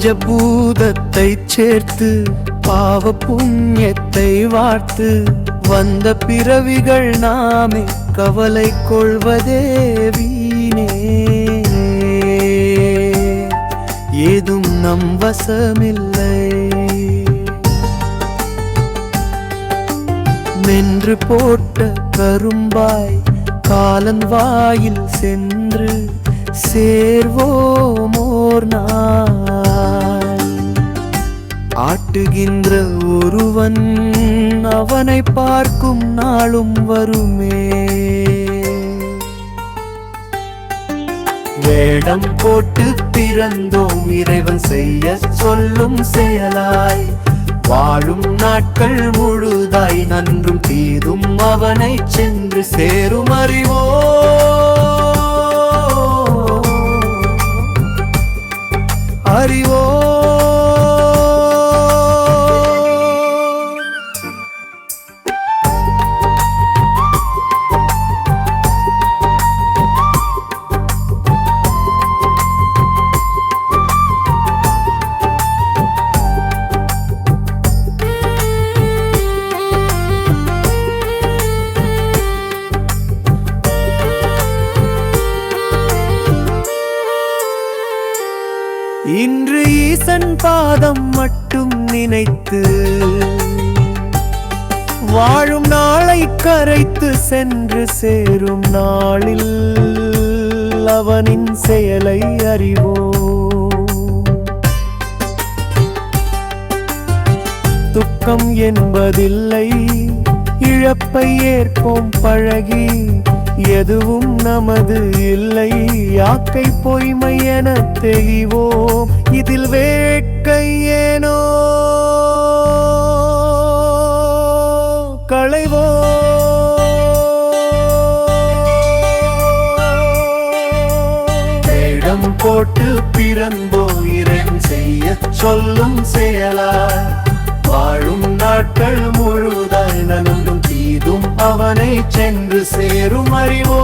பஞ்சபூதத்தை சேர்த்து பாவ புண்ணியத்தை வார்த்து வந்த பிறவிகள் நாமே கவலை கொள்வதே வீணே. ஏதும் நம் வசமில்லை. மென்று போட்ட கரும்பாய் காலன் வாயில் சென்று சேர்வோமோர் நான் ஆட்டுகின்ற ஒருவன் அவனை பார்க்கும் நாளும் வருமே. வேடம் போட்டு பிறந்தோம் இறைவன் செய்ய சொல்லும் செயலாய். வாழும் நாட்கள் முழுதாய் நன்றும் தீதும் அவனை சென்று சேரும் அறிவோ. அறிவோ. இன்று ஈசன் பாதம் மட்டும் நினைத்து வாழும் நாளை கரைத்து சென்று சேரும் நாளில் அவனின் செயலை அறிவோம். துக்கம் என்பதில்லை இழப்பை ஏற்போம் பழகி எதுவும் நமது இல்லை. யாக்கை பொய்மை என தெளிவோம். இதில் வேட்கை ஏனோ? களைவோ? வேடம் போட்டு பிறந்தோ இறைவன் செய்ய சொல்லும் செயலா வாழும் நாட்கள் அவனை சென்று சேரும் அறிவோ